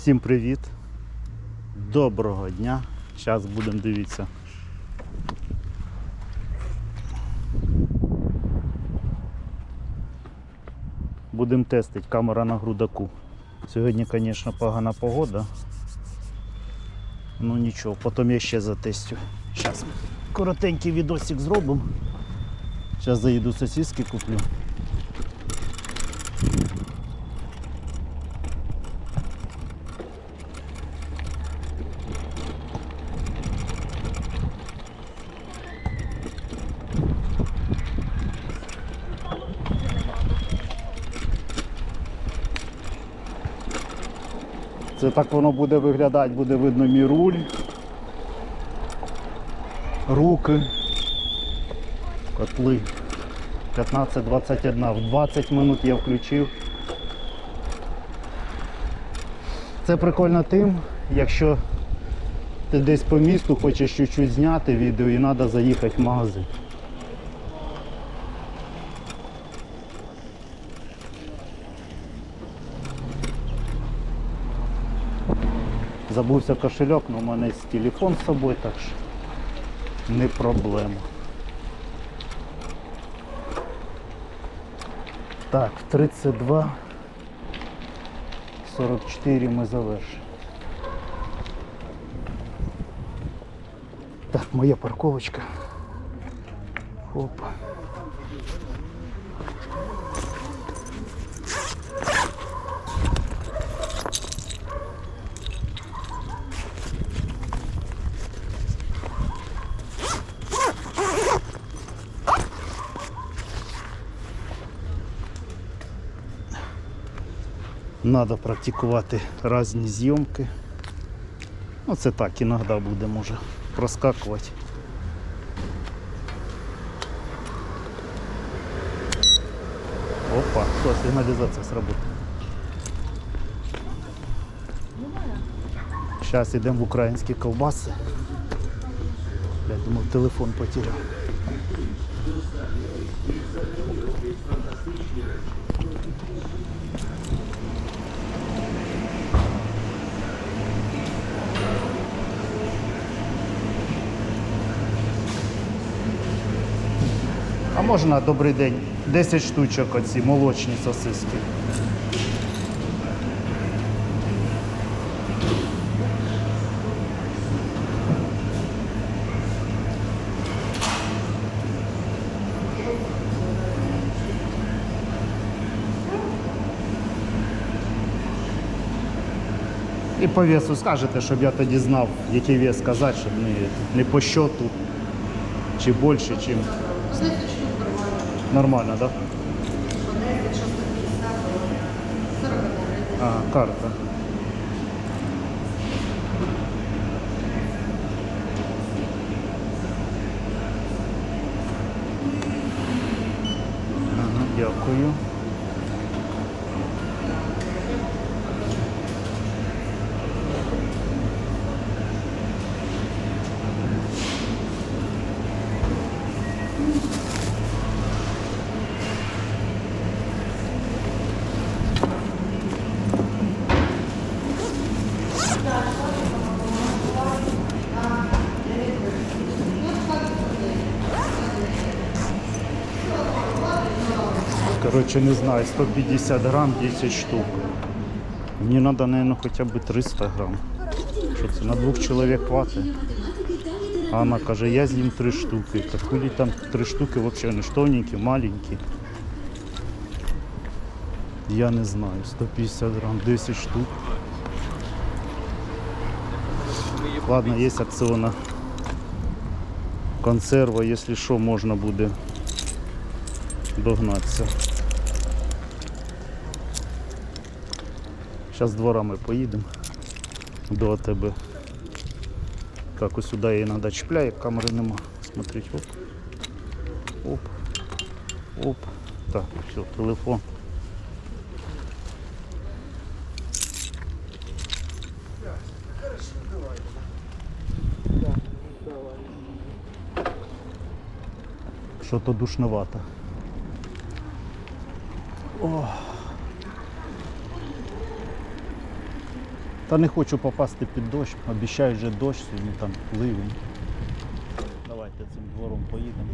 Всім привіт. Доброго дня. Зараз будемо дивитися. Будемо тестити камера на грудаку. Сьогодні, звісно, погана погода. Ну нічого, потім я ще затестю. Зараз коротенький відосик зробимо. Зараз заїду сосиски куплю. Це так воно буде виглядати, буде видно мій руль, руки, котли. 15-21. В 20 минут я включив. Це прикольно тим, якщо ти десь по місту хочеш чуть-чуть зняти відео і треба заїхати в магазин. Забувся кошельок, але у мене є телефон з собою, так що не проблема. Так, в 32 44 ми завершимо. Так, моя парковочка. Опа. Надо практикувати різні зйомки. Ну це так, іноді буде може проскакувати. Опа, що, сигналізація сработала. Зараз йдемо в українські ковбаси. Я думав, телефон потеряв. Можна добрий день? 10 штучок оці молочні сосиски. І по весу скажете, щоб я тоді знав, який вес сказати, щоб не, не по счету, чи більше, чим. Нормально, да? А, карта. Ага, дякую. Короче, не знаю, 150 грамм, 10 штук. Мне надо, наверное, хотя бы 300 грамм. Що це, на двох чоловік хватить? А каже, я з'їм 3 штуки. Так хули там 3 штуки взагалі не штовненькі, маленькі. Я не знаю, 150 грамм, 10 штук. Ладно, є акціонна консерва, якщо що, можна буде догнатися. Зараз дворами поїдемо до тебе. Так, ось сюди я іноді чіпляю, камери нема. Смотрите, оп. Оп. Оп. Так, все, телефон. Що-то душновато. О. Та не хочу попасти під дощ. Обіцяють вже дощ, сьогодні там ливень. Давайте цим двором поїдемо.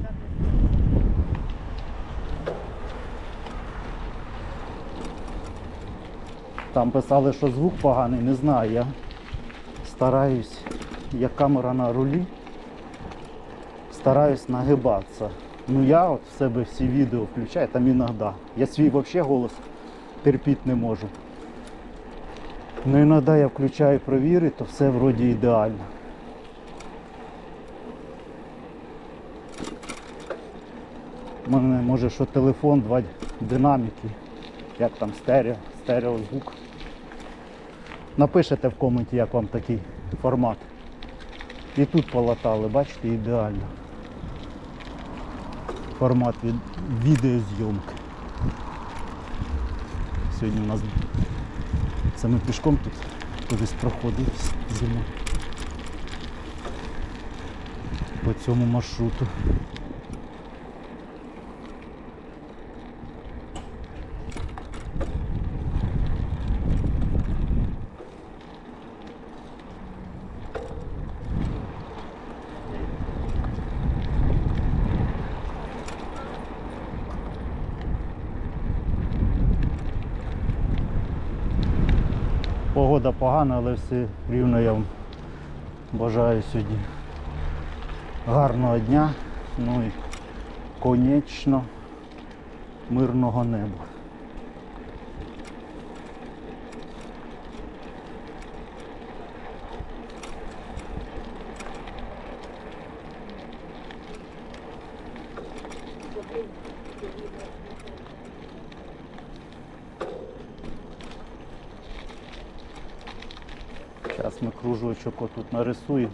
Там писали, що звук поганий, не знаю. Я стараюсь, як камера на рулі, стараюсь нагибатися. Ну я от в себе всі відео включаю, там іноді. Я свій взагалі голос терпіти не можу. Ну іноді я включаю провірити, то все вроді ідеально. У мене може що телефон, два динаміки, як там стерео, стереозвук. Напишете в коменті, як вам такий формат. І тут полатали, бачите, ідеально. Формат від відеозйомки. Сьогодні у нас саме пішком тут кудись проходить зима По цьому маршруту. Погода погана, але все рівно я вам бажаю сьогодні гарного дня. Ну і конечно мирного неба. Зараз ми кружочок отут нарисуємо.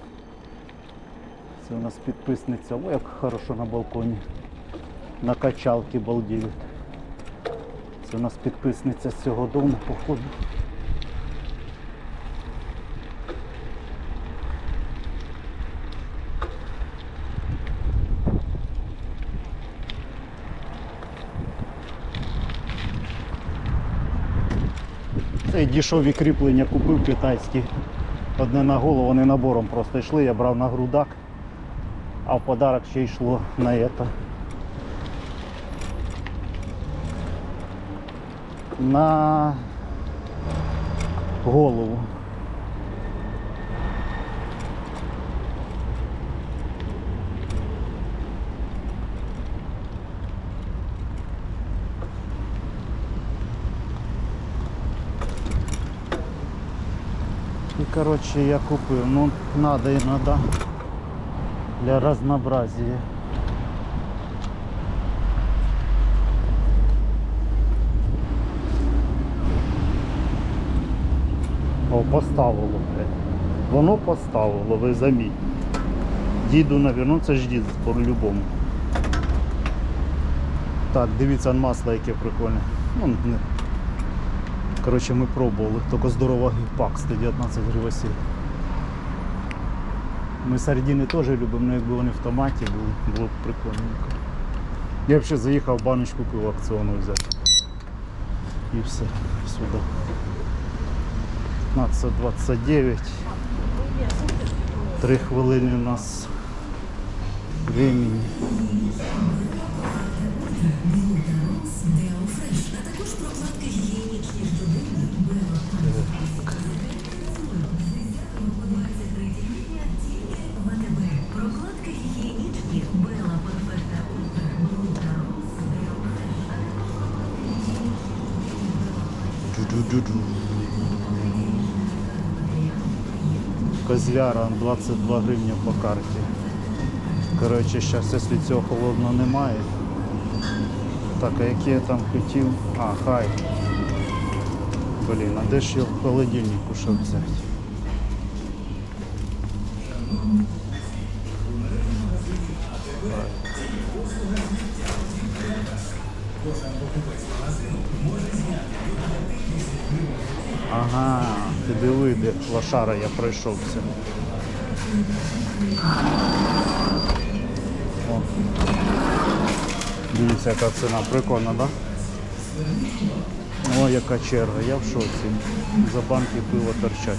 Це у нас підписниця. О, як хорошо на балконі. На качалки балдіють. Це у нас підписниця з цього дому, походу. Це дішові кріплення купив китайські. Одне на голову, вони набором просто йшли, я брав на грудак, а в подарок ще йшло на это. На голову. Короче, я купил. Ну, надо и надо. Для разнообразия. О, поставило, блядь. Воно поставило, ви заміть. Діду, навірно, це ж дід по-любому. Так, дивіться масло, яке прикольне. Ну, не, Коротше, ми пробували, тільки здоровий пак 119 гривень. сіль. Ми сардини теж любимо, але якби вони в томаті були, було б прикольненько. Я взагалі заїхав баночку пива акціону взяти. І все, сюди. 15.29. Три хвилини у нас времени. Козляра 22 гривні по карті. Коротше, зараз, якщо цього холодного немає. Так, а які я там хотів? А, хай. Блін, а де ж його в холодильнику щоб взяти? Ага, ти диви, де лошара я пройшовся. О. Дивіться, яка ціна, прикольна, так? Да? О, яка черга, я в шоці. За банки пива торчать.